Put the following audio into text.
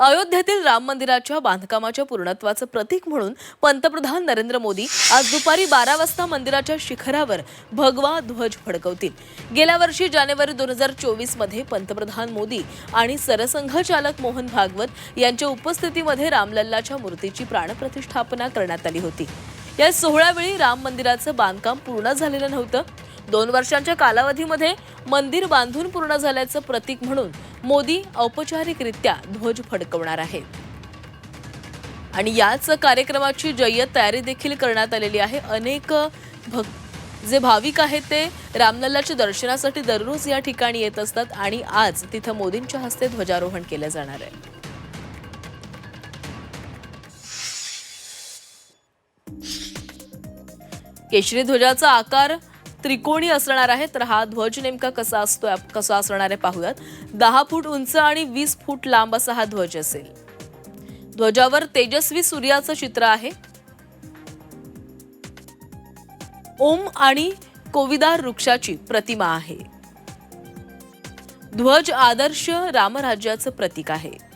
अयोध्येतील राम मंदिराच्या बांधकामाच्या पूर्णत्वाचं प्रतीक म्हणून पंतप्रधान नरेंद्र मोदी आज दुपारी बारा वाजता मंदिराच्या शिखरावर भगवा ध्वज फडकवतील. गेल्या वर्षी जानेवारी दोन हजार चोवीसमध्ये पंतप्रधान मोदी आणि सरसंघचालक मोहन भागवत यांच्या उपस्थितीमध्ये रामलल्लाच्या मूर्तीची प्राणप्रतिष्ठापना करण्यात आली होती. या सोहळ्यावेळी राम मंदिराचं बांधकाम पूर्ण झालेलं नव्हतं. दोन वर्षांच्या कालावधीमध्ये मंदिर बांधून पूर्ण झाल्याचं प्रतीक म्हणून मोदी औपचारिकरित्या ध्वज फडकवणार आहेत. आणि याच कार्यक्रमाची जय्यत तयारी देखील करण्यात आलेली आहे. अनेक भक जे भाविक आहेत ते रामलल्लाच्या दर्शनासाठी दररोज या ठिकाणी येत असतात आणि आज तिथं मोदींच्या हस्ते ध्वजारोहण केलं जाणार आहे. केशरी ध्वजाचा आकार त्रिकोणी असणार आहे तर हा ध्वज नेमका कसा असतो कसा असणार आहे पाहूयात. दहा फूट उंच आणि वीस फूट लांब असा हा ध्वज असेल. ध्वजावर तेजस्वी सूर्याचं चित्र आहे. ओम आणि कोविदार वृक्षाची प्रतिमा आहे. ध्वज आदर्श रामराज्याचं प्रतीक आहे.